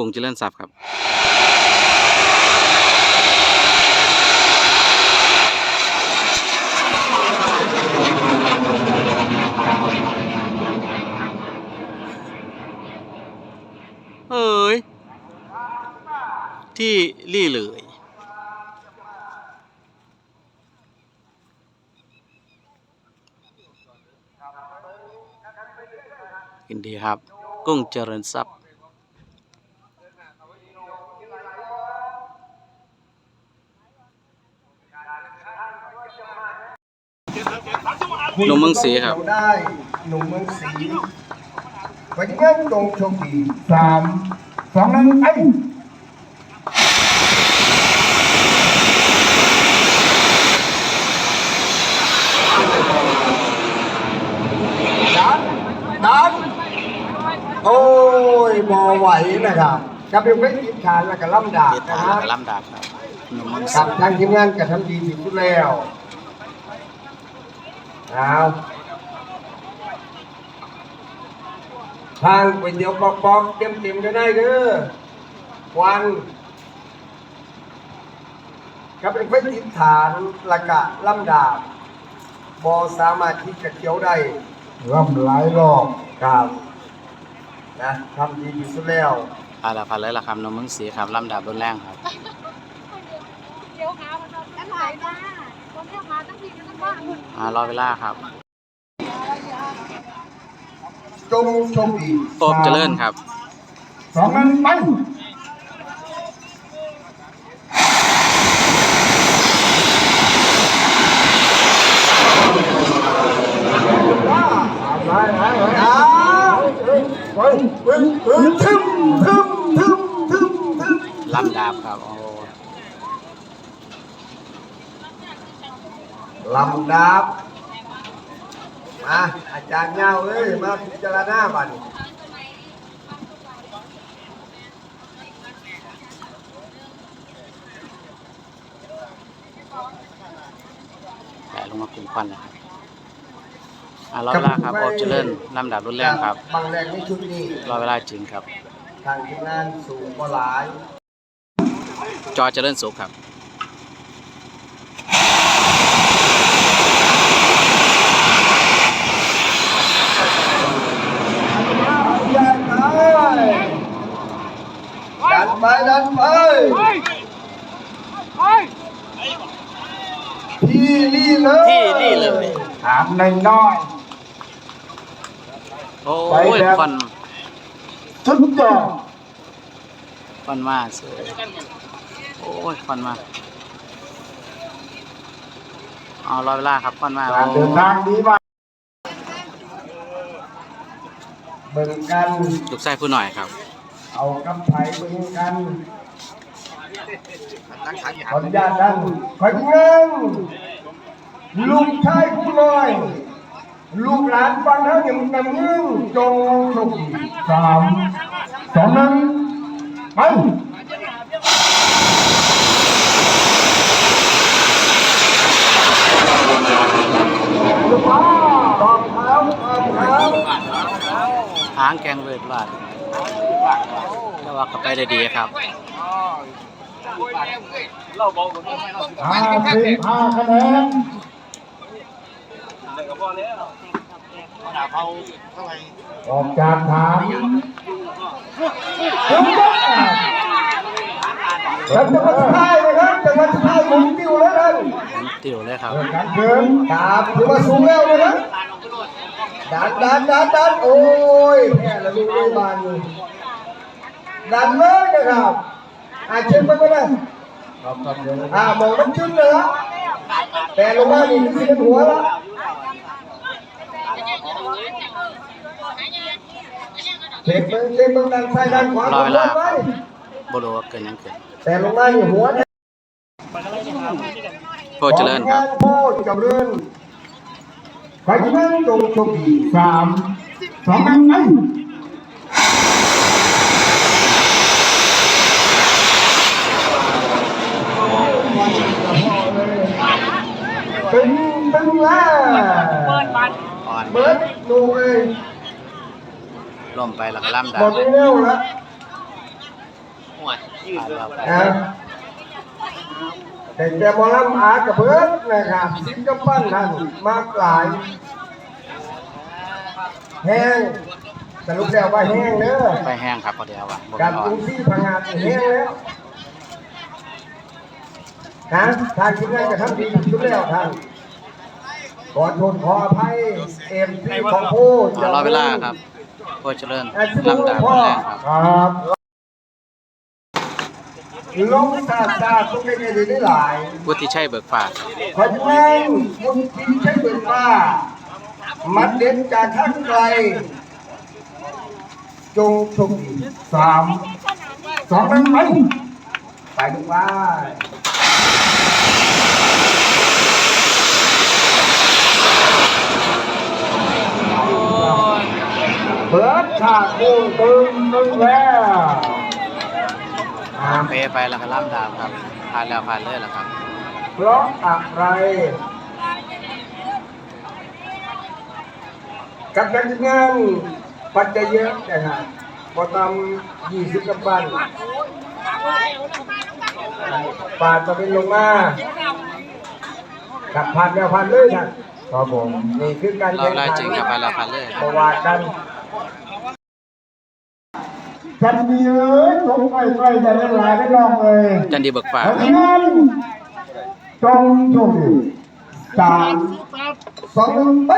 กรุงเจริญทรัพย์ครับเอ้ย ที่ลี่เลยยินดีครับ กุ้งเจริญทรัพย์ หนุ่มเมืองศรีครับ ได้หนุ่มเมืองศรีวันนี้งั้นจงโชคดีสามสองหนึ่งไอ้ดันดันโอ้ยบอไหวนะครับจะเป็นเวทีขานและก็ล่ำดาบเกียรตินะฐานฮะและลำดาบครับหนุ่มเมืองศกัรี บทางทีมงานกระทำดีที่สุดแล้ว เอาทางก๋วยเตี๋ยวปอกปอกเต็มเต็มๆก็ได้เด้อควันก็เป็นเพื่อนทิศฐานละกะลำดาบบอสามารถที่จะเขียวได้ล่ำหลายรอบครับนะทำดีที่สุดแล้วพาละพันเลยละครับหนุ่มเมืองศรีครับลำดาบรุนแรงครับเดี๋ยวหามันจะหลายมาคนเที่ยวหาตั้งทีตั้งบ้าน อ่ารอเวลาครับจงโชคดีโอบเจริญครับ สองนั้นไปทึมทึมทึมทึมทึมลำดาบครับ โอ้ ลำดับมาอาจารย์เงาเอ้ยมาพิจารณาบัดนแต่ลงมากลุ่มควันนะครับอ่ารอเวลาครับโอบเจริญลำดาบรุนแรงครับบางแรงในชุดนี้รอเวลาจริงครับ ทางทีมงานสูงกว่าหลาย จอเจริญสุขครับ ดันไปดันไปที่นี่เลยที่นี่เลยถามน้อยโอ้ไปยครับควันๆชุดจอควันมาเสยโอ้ยควันมาเอารอเวลาครับควันมาการเดินทางดีมากเบิ่งกันลูกไส้ผู้หน่อยครับ เอากำไผ่เบิ่งกันขออนุญาตนั่งขอเงินลูกชายผู้น้อย ลูกหลานฟังเท่าอย่างนำยิ่งจงสุขสามสองหนึ่งไปลูกป้าตอบเท้าตอบเท้าหางแกงเวทลาด แต่ว่ากลับไปได้ดีครับห้าสิบห้าคะแนนออกจากฐานแล้วจะมาสุดท้ายนะครับจะมาสุดท้ายหมุนติ้วแล้วท่านผมติวเลยครับการเดินครับถือว่าสูงแล้วนะครับ ดันดันดันดันโอ้ยแพ้แล้วลูกด้วยบานอยู่ดันเลยนะครับอาเช็ดไปก็ได้อ่ามองมันขึ้นเลยครับแต่ลงมานี่คือเป็นหัวแล้วเช็คเบิ้งเช็คเบิ้งด้านซ้ายด้านขวารอเวลาไว้บรู้ว่าเกินยังเกินแต่ลงมานี่หัวเนี่ยโพเจริญครับโพเจริญ ขอให้ทุกท่านจงโชคดีสามสองหนึ่งไอ้ตึงตึงแล้วอ่อนเบิร์ดดูเลยล่มไปแล้วก็ล่ำหดามบดเร็วแล้วผ่านแล้วไปนะ แต่แต่หมอลำอากับเบิร์ดนะครับซิมกับปั้นท่านมากหลาย แห้งสรุปแล้วว่าแห้งเด้อไปแห้งครับพอดียวอะบ่การร้อปรุนงซี่พังงานแห้งแล้วนะทางทีมงานจะทำดีที่สุดแล้วท่านขอโทษขออภัยเอ็มซีของผู้อ่ารอเวลาครับโคชเจริญอะที่ลำดับพ่อแรกครับครับ ลงตาตาทุกเรื่องได้หลายวุฒิชัยเบิกฟ้าขอแจ้งคุณทีใช้เปิดว่ามัดเด็ดจากข้างไกล จงสุขสามสองหนึ่งไปไปดูว่าเบิดขาดคู่ตึงตึงแล้วอ่า เปไปแล้วก็ลำดับครับผ่านแล้วผ่านเลยแล้วครับ เพราะอะไร กับการทำงานปัจจัยเยอะนะครับพอทำยี่สิบกับบ้านปาดตะเป็นลงมากับพันแล้วพันเลยนะครับผมนี่คือการเราแข่งไล่ขัจริงครับผ่านแล้วผ่านเลยประวัติกัน จันดีเอ้ยลงไปไปจะได้หลายได้ลองเลยจันดีเบิกฟ้าเพราะครัฉะบนั้นจงโชคดีสามสองหนึ่งไป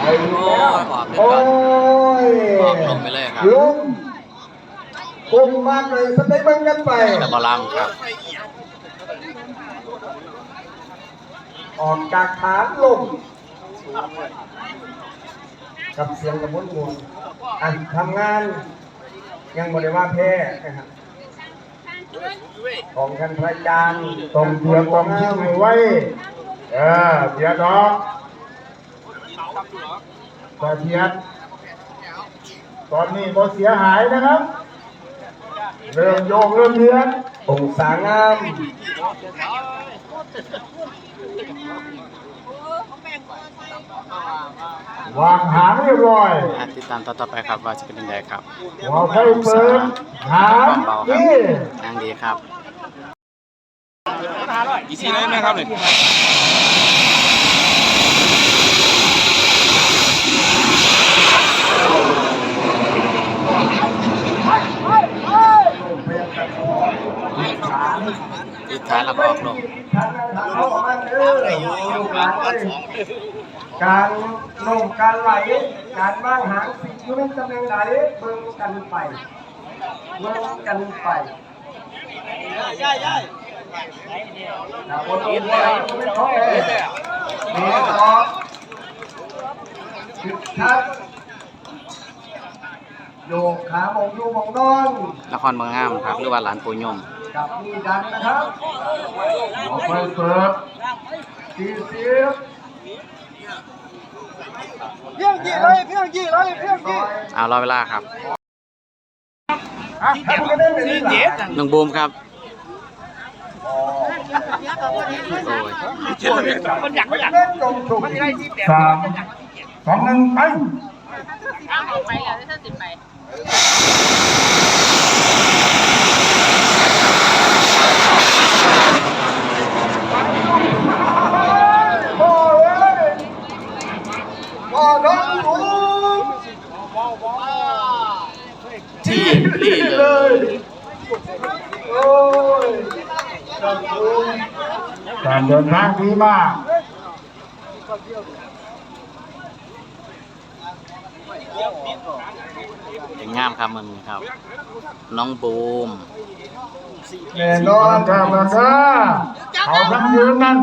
ไอ้แล้วโอ้ยออกลงไปเลยครับลงกลมมากเลยสเต็ปมันกันไปแต่บอลำครับ ออกจากฐานลงกับเสียงกระมุนมวลอันทำงาน ยังบริว่าแพ้นะครับของกันพระอาจารย์ตรงเดียวตรงที่ไม่ไว้เออเดี๋ยดอกตะเทียนตอนนี้บ่เสียหายนะครับ เริ่มโยกเริ่มเลียนองศางาม วางหางเรียบร้อยอะติดตามต่อๆไปครับว่าจะเป็นยังไงครับหัวไฟเปิดหางเบาๆครับนี่ยังดีครับอีซีเลยไหมครับเนี่ย ติดท้ายแล้วก็ออกลงการลงการไหลการว่างหางสิ่งที่เป็นตำแหน่งไหนเบิ่งกันไปเบิ่งกันไปย่าย่าย่าคนอื่นเลยไม่ท้องเลยนี่ต่อคึกคักโยกขามองยูมองนอนนครเมืองงามครับหรือว่าหลานปูยม กับมีดันนะครับออกไปเปิดสี่สิบเพียงกี่เลยเพียงกี่เลยเพียงกี่เอารอเวลาครับถ้าคุณได้เป็นนี่หลานน้องบูมครับโอ้ยคนอยากคนอยากเล่นจงถูกสามสองหนึ่งไปไปแล้วถ้าสิไป พ่อเอ้ยพ่อน้องหนู ที่นี่เลย โอ้ยขอบคุณ การ เดินทางดีมากเก่งงามครับมันครับ น้องบูมแน่นอนเดินเดินเดินเขาทั้งยืนนั่น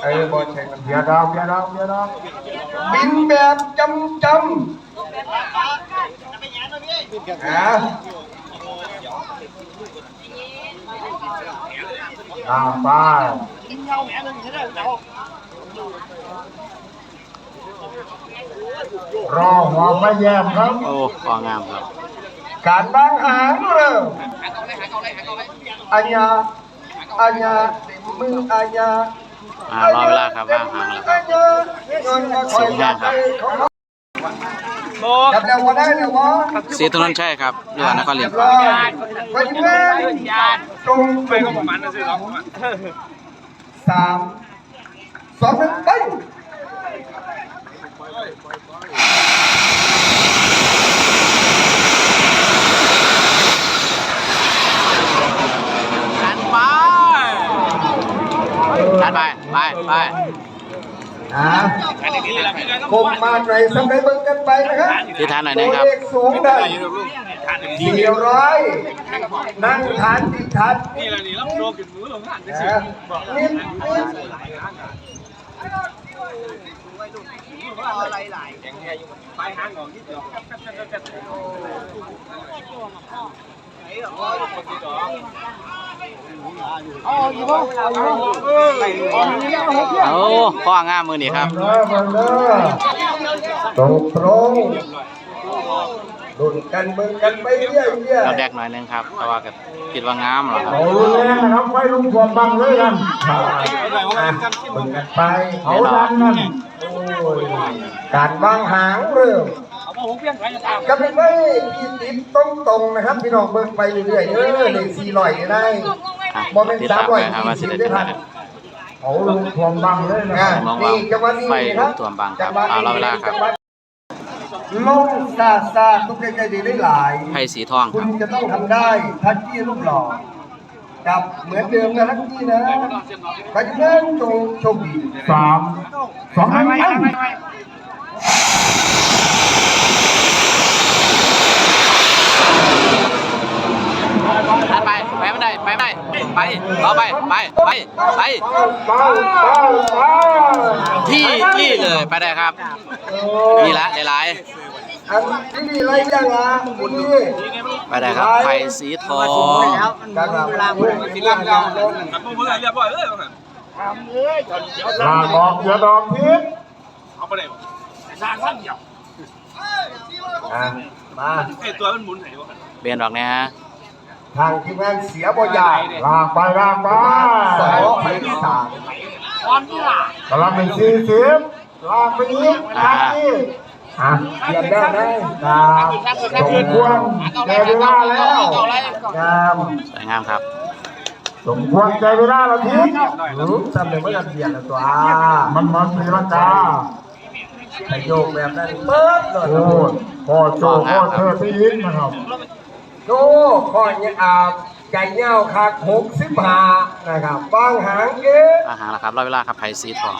ไอ้บอลแข่งกันเบียร์ดาวเบียร์ดาวเบียร์ดาวบินแบบจำจำฮะ อ่าไปรอหัวไม่แยมครับ โอ้ฟองามครับ การบางหางเริ่มอัญญาอัญญามึงอัญญาอ่ารอเวลาครับว่างหางแล้วครับสูงแห้งครับ จับแล้วว่าได้แล้ววะสีถนนชัยครับเรือนครเหลียมรอไปเพื่อนตรงไปก็ประมาณนั้นสิครับสามสองหนึ่งไปดันไปดันไปไปไป อ่าคมมาหน่อยสำเร็จเบิ่งกันไปนะครับที่ทานหน่อยนะครับตัวเลขสูงได้สี่ร้อยนั่งทานติดทันนี่แหละนี่รับโลกินมือลงทานนี่นี่哦โอ้ข้องามมือนี่ครับเด้อ มาเด้อตรงตรงดุนกันเบิ่งกันไปเรื่อยเรื่อยเราแดกหน่อยนึงครับแต่ว่าก็คิดว่างามเหรอครับเอาเลยนะครับไฟลุงถ่วมบังเลยกันเบิ่งกันไปเอาดันนั่นโอ้ยการวางหางเริ่มกำลังไม่พี่ติดตรงตรงๆนะครับ พี่น้องเบิ่งไปเรื่อยๆเด้อเลขสี่ร้อยก็ได้ อะบ่เป็นติดสามตามร้ไปอยครับว่าสิสี่ได้สิบถึได้งทันไหนเอาลุงถ่วมบังเลยนะอ่าผมว่านี่จังหวะนี้ไฟนะครัลุกท่วมบังครับจัหวะเอาเราเวลาครับจังหวะลงซาซาทุกใจดีได้หลาย ไผ่สีทองคคุรัณบจะต้องทำได้ทักกี้รูปหล่อกับเหมือนเดิมนะทักกี้นะไปเพื่อนจงโชคดีสามสองหนึ่งไปดันไปไปไม่ได้ไปไม่ได้ไปต่อ ไปไปไปไปไปไปไปที่ที่เลยไปได้ครับนี่ละหลายอันที่นี่ไรยังอะคุณนี่ๆไปได้ครับไผ่สีทองการเวลาเพื่อนที่ร่างเราลาบอกอย่าดอกพิษอะมาเบียนดอกเนี่ยฮะ ทางทีมงานเสียบ่ยายลากไปลากไปสองไปสามกำลังเป็นสี่สิบลากไปอีกลากอีกอะเปลี่ยนได้ไหมครับสมควรใจเวลาแล้วงามสวยงามครับสมควรใจเวลาแล้วทิศหืมจำเลยว่าจะเปลี่ยนแล้วตัวมันมันมีราคาไปโยกแบบนั้นเปิดเลยโอ้ยพ่อโจพ่อเธอพี่ยิ้มนะครับ โน่ข้อนี้อาบใจเน่าคักหกสิบหานะครับบางหางเอ๊ะอาหารแล้วครับรอเวลาครับไผ่สีทอง